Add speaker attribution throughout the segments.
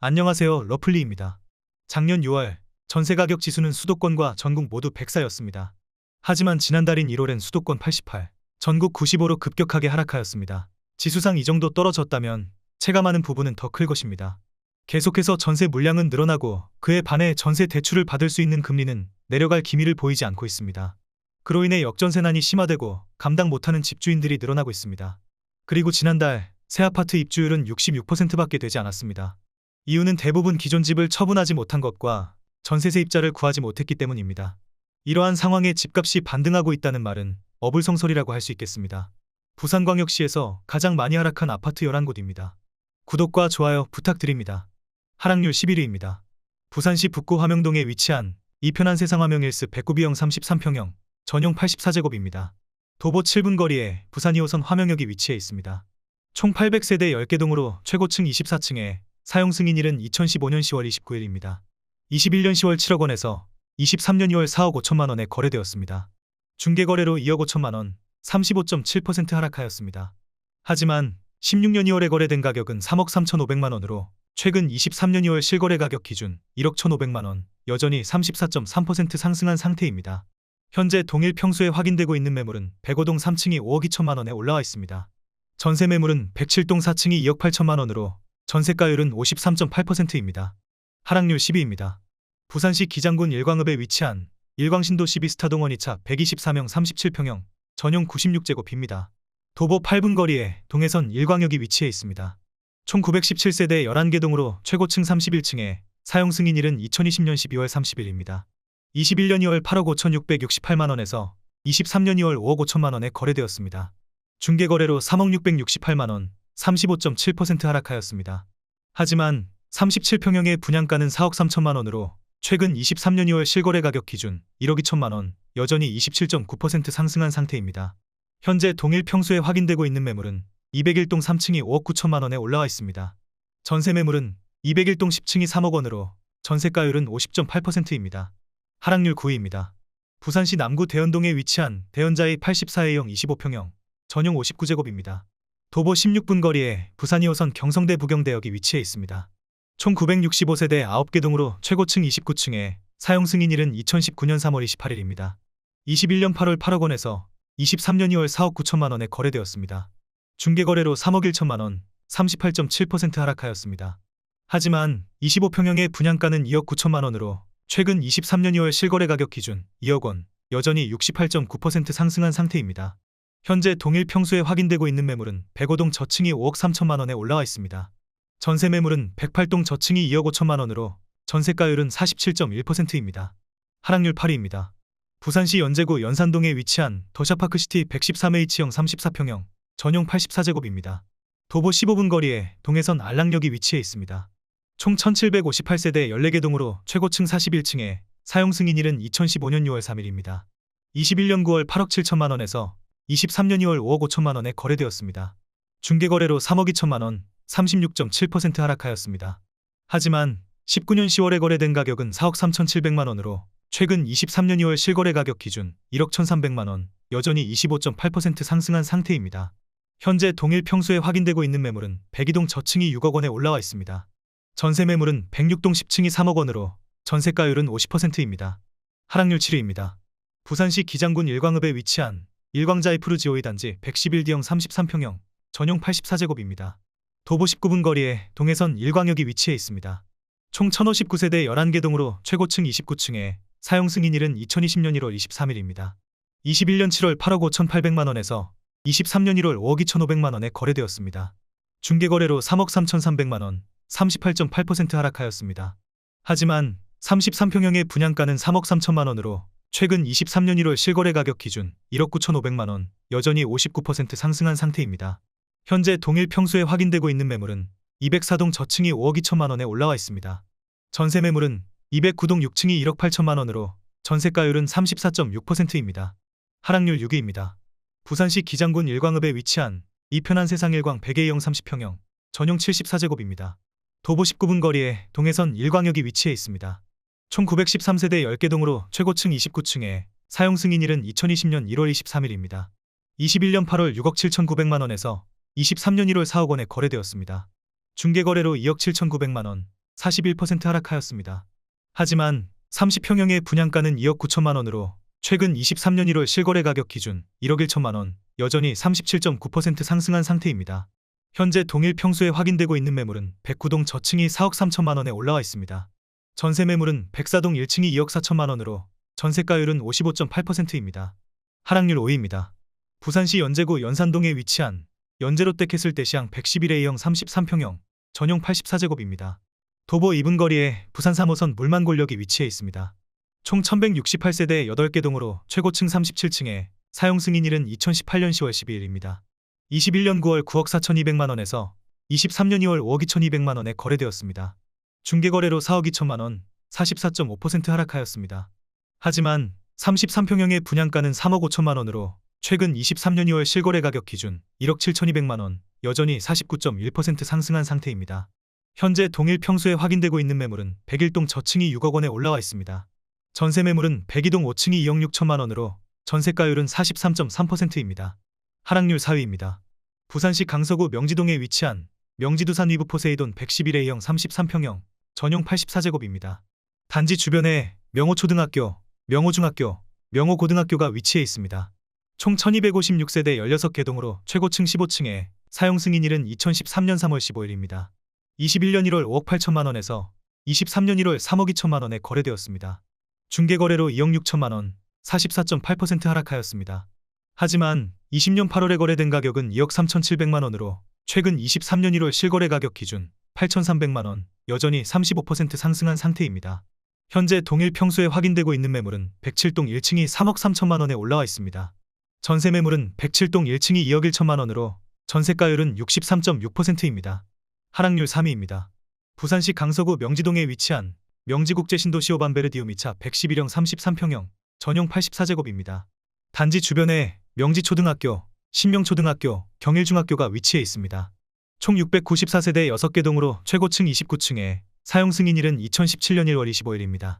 Speaker 1: 안녕하세요. 러플리입니다. 작년 6월 전세 가격 지수는 수도권과 전국 모두 104였습니다. 하지만 지난달인 1월엔 수도권 88, 전국 95로 급격하게 하락하였습니다. 지수상 이 정도 떨어졌다면 체감하는 부분은 더 클 것입니다. 계속해서 전세 물량은 늘어나고 그에 반해 전세 대출을 받을 수 있는 금리는 내려갈 기미를 보이지 않고 있습니다. 그로 인해 역전세난이 심화되고 감당 못하는 집주인들이 늘어나고 있습니다. 그리고 지난달 새 아파트 입주율은 66%밖에 되지 않았습니다. 이유는 대부분 기존 집을 처분하지 못한 것과 전세 세 입자를 구하지 못했기 때문입니다. 이러한 상황에 집값이 반등하고 있다는 말은 어불성설이라고 할 수 있겠습니다. 부산광역시에서 가장 많이 하락한 아파트 11곳입니다. 구독과 좋아요 부탁드립니다. 하락률 11위입니다. 부산시 북구 화명동에 위치한 이편한 세상 화명 1스 109B형 33평형 전용 84제곱입니다. 도보 7분 거리에 부산 2호선 화명역이 위치해 있습니다. 총 800세대 10개 동으로 최고층 24층에 사용 승인일은 2015년 10월 29일입니다. 21년 10월 7억 원에서 23년 2월 4억 5천만 원에 거래되었습니다. 중개거래로 2억 5천만 원, 35.7% 하락하였습니다. 하지만 16년 2월에 거래된 가격은 3억 3천5백만 원으로 최근 23년 2월 실거래 가격 기준 1억 1,500만 원, 여전히 34.3% 상승한 상태입니다. 현재 동일 평수에 확인되고 있는 매물은 105동 3층이 5억 2천만 원에 올라와 있습니다. 전세 매물은 107동 4층이 2억 8천만 원으로 전세가율은 53.8%입니다. 하락률 10위입니다. 부산시 기장군 일광읍에 위치한 일광신도 12스타 동원 2차 124명 37평형 전용 96제곱입니다. 도보 8분 거리에 동해선 일광역이 위치해 있습니다. 총 917세대 11개 동으로 최고층 31층에 사용 승인일은 2020년 12월 30일입니다. 21년 2월 8억 5,668만 원에서 23년 2월 5억 5천만 원에 거래되었습니다. 중개거래로 3억 668만 원, 35.7% 하락하였습니다. 하지만 37평형의 분양가는 4억 3천만 원으로 최근 23년 2월 실거래 가격 기준 1억 2천만 원, 여전히 27.9% 상승한 상태입니다. 현재 동일 평수에 확인되고 있는 매물은 201동 3층이 5억 9천만 원에 올라와 있습니다. 전세 매물은 201동 10층이 3억 원으로 전세가율은 50.8%입니다. 하락률 9위입니다. 부산시 남구 대연동에 위치한 대연자의 84A형 25평형 전용 59제곱입니다. 도보 16분 거리에 부산 2호선 경성대 부경대역이 위치해 있습니다. 총 965세대 9개 동으로 최고층 29층에 사용 승인일은 2019년 3월 28일입니다. 21년 8월 8억 원에서 23년 2월 4억 9천만 원에 거래되었습니다. 중개거래로 3억 1천만 원, 38.7% 하락하였습니다. 하지만 25평형의 분양가는 2억 9천만 원으로 최근 23년 2월 실거래 가격 기준 2억 원, 여전히 68.9% 상승한 상태입니다. 현재 동일 평수에 확인되고 있는 매물은 105동 저층이 5억 3천만 원에 올라와 있습니다. 전세 매물은 108동 저층이 2억 5천만 원으로 전세가율은 47.1%입니다. 하락률 8위입니다. 부산시 연제구 연산동에 위치한 더샤파크시티 113H형 34평형 전용 84제곱입니다. 도보 15분 거리에 동해선 알랑역이 위치해 있습니다. 총 1758세대 14개 동으로 최고층 41층에 사용 승인일은 2015년 6월 3일입니다. 21년 9월 8억 7천만 원에서 23년 2월 5억 5천만 원에 거래되었습니다. 중개거래로 3억 2천만 원, 36.7% 하락하였습니다. 하지만 19년 10월에 거래된 가격은 4억 3천7백만 원으로 최근 23년 2월 실거래 가격 기준 1억 1,300만 원, 여전히 25.8% 상승한 상태입니다. 현재 동일 평수에 확인되고 있는 매물은 102동 저층이 6억 원에 올라와 있습니다. 전세 매물은 106동 10층이 3억 원으로 전세가율은 50%입니다. 하락률 7위입니다. 부산시 기장군 일광읍에 위치한 일광자이프루지오이 단지 111D형 33평형 전용 84제곱입니다. 도보 19분 거리에 동해선 일광역이 위치해 있습니다. 총 1059세대 11개 동으로 최고층 29층에 사용 승인일은 2020년 1월 23일입니다. 21년 7월 8억 5,800만 원에서 23년 1월 5억 2,500만 원에 거래되었습니다. 중개거래로 3억 3,300만 원, 38.8% 하락하였습니다. 하지만 33평형의 분양가는 3억 3천만 원으로 최근 23년 1월 실거래 가격 기준 1억 9,500만 원, 여전히 59% 상승한 상태입니다. 현재 동일 평수에 확인되고 있는 매물은 204동 저층이 5억 2천만 원에 올라와 있습니다. 전세 매물은 209동 6층이 1억 8천만 원으로 전세가율은 34.6%입니다. 하락률 6위입니다. 부산시 기장군 일광읍에 위치한 이 편한 세상 일광 100A형 30평형 전용 74제곱입니다. 도보 19분 거리에 동해선 일광역이 위치해 있습니다. 총 913세대 10개 동으로 최고층 29층에 사용 승인일은 2020년 1월 23일입니다. 21년 8월 6억 7,900만 원에서 23년 1월 4억 원에 거래되었습니다. 중개거래로 2억 7,900만 원, 41% 하락하였습니다. 하지만 30평형의 분양가는 2억 9천만 원으로 최근 23년 1월 실거래 가격 기준 1억 1천만 원, 여전히 37.9% 상승한 상태입니다. 현재 동일 평수에 확인되고 있는 매물은 109동 저층이 4억 3천만 원에 올라와 있습니다. 전세 매물은 104동 1층이 2억 4천만 원으로 전세가율은 55.8%입니다. 하락률 5위입니다. 부산시 연제구 연산동에 위치한 연제롯데 캐슬대시항 111A형 33평형 전용 84제곱입니다. 도보 2분 거리에 부산 3호선 물만골역이 위치해 있습니다. 총 1168세대 8개 동으로 최고층 37층에 사용 승인일은 2018년 10월 12일입니다. 21년 9월 9억 4,200만 원에서 23년 2월 5억 2,200만 원에 거래되었습니다. 중개거래로 4억 2천만 원, 44.5% 하락하였습니다. 하지만 33평형의 분양가는 3억 5천만 원으로 최근 23년 2월 실거래 가격 기준 1억 7,200만 원, 여전히 49.1% 상승한 상태입니다. 현재 동일 평수에 확인되고 있는 매물은 101동 저층이 6억 원에 올라와 있습니다. 전세 매물은 102동 5층이 2억 6천만 원으로 전세가율은 43.3%입니다. 하락률 4위입니다. 부산시 강서구 명지동에 위치한 명지두산 위브 포세이돈 111A형 33평형 전용 84제곱입니다. 단지 주변에 명호초등학교, 명호중학교, 명호고등학교가 위치해 있습니다. 총 1256세대 16개 동으로 최고층 15층에 사용 승인일은 2013년 3월 15일입니다. 21년 1월 5억 8천만 원에서 23년 1월 3억 2천만 원에 거래되었습니다. 중개거래로 2억 6천만 원, 44.8% 하락하였습니다. 하지만 20년 8월에 거래된 가격은 2억 3,700만 원으로 최근 23년 1월 실거래 가격 기준 8,300만 원, 여전히 35% 상승한 상태입니다. 현재 동일 평수에 확인되고 있는 매물은 107동 1층이 3억 3천만 원에 올라와 있습니다. 전세 매물은 107동 1층이 2억 1천만 원으로 전세가율은 63.6%입니다. 하락률 3위입니다. 부산시 강서구 명지동에 위치한 명지국제신도시 오 반베르디움 2차 111형 33평형 전용 84제곱입니다. 단지 주변에 명지초등학교, 신명초등학교, 경일중학교가 위치해 있습니다. 총 694세대 6개 동으로 최고층 29층에 사용 승인일은 2017년 1월 25일입니다.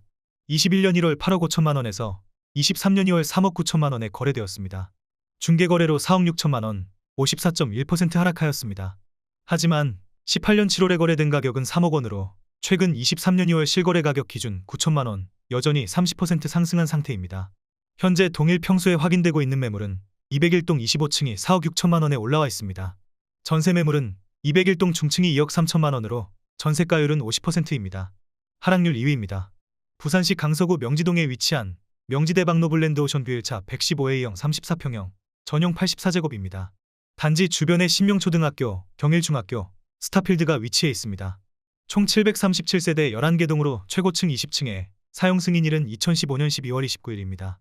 Speaker 1: 21년 1월 8억 5천만 원에서 23년 2월 3억 9천만 원에 거래되었습니다. 중개거래로 4억 6천만 원, 54.1% 하락하였습니다. 하지만 18년 7월에 거래된 가격은 3억 원으로 최근 23년 2월 실거래 가격 기준 9천만 원, 여전히 30% 상승한 상태입니다. 현재 동일 평수에 확인되고 있는 매물은 201동 25층이 4억 6천만 원에 올라와 있습니다. 전세 매물은 201동 중층이 2억 3천만 원으로 전세가율은 50%입니다. 하락률 2위입니다. 부산시 강서구 명지동에 위치한 명지대박 노블랜드 오션뷰 1차 115A형 34평형 전용 84제곱입니다. 단지 주변에 신명초등학교, 경일중학교, 스타필드가 위치해 있습니다. 총 737세대 11개 동으로 최고층 20층에 사용 승인일은 2015년 12월 29일입니다.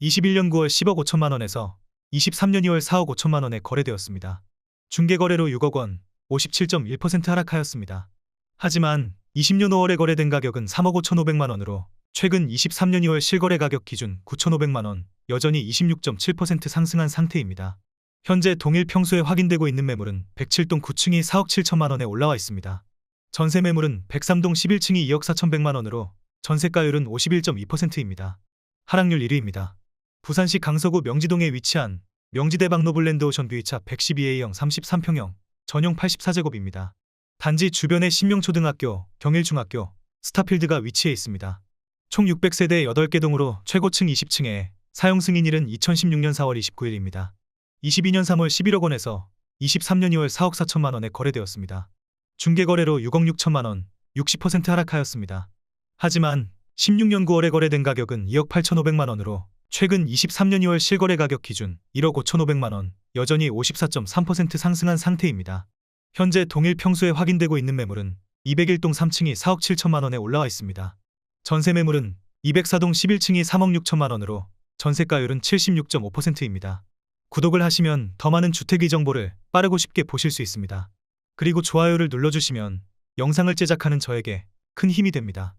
Speaker 1: 21년 9월 10억 5천만 원에서 23년 2월 4억 5천만 원에 거래되었습니다. 중개거래로 6억 원, 57.1% 하락하였습니다. 하지만 20년 5월에 거래된 가격은 3억 5천5백만 원으로 최근 23년 2월 실거래 가격 기준 9천5백만 원, 여전히 26.7% 상승한 상태입니다. 현재 동일 평수에 확인되고 있는 매물은 107동 9층이 4억 7천만 원에 올라와 있습니다. 전세 매물은 103동 11층이 2억 4천백만 원으로 전세가율은 51.2%입니다. 하락률 1위입니다. 부산시 강서구 명지동에 위치한 명지대박 노블랜드 오션뷰 2차 112A형 33평형 전용 84제곱입니다. 단지 주변에 신명초등학교, 경일중학교, 스타필드가 위치해 있습니다. 총 600세대 8개 동으로 최고층 20층에 사용 승인일은 2016년 4월 29일입니다. 22년 3월 11억 원에서 23년 2월 4억 4천만 원에 거래되었습니다. 중개거래로 6억 6천만 원, 60% 하락하였습니다. 하지만 16년 9월에 거래된 가격은 2억 8천 5백만 원으로 최근 23년 2월 실거래 가격 기준 1억 5천 5백만 원, 여전히 54.3% 상승한 상태입니다. 현재 동일 평수에 확인되고 있는 매물은 201동 3층이 4억 7천만 원에 올라와 있습니다. 전세 매물은 204동 11층이 3억 6천만 원으로 전세가율은 76.5%입니다. 구독을 하시면 더 많은 주택의 정보를 빠르고 쉽게 보실 수 있습니다. 그리고 좋아요를 눌러주시면 영상을 제작하는 저에게 큰 힘이 됩니다.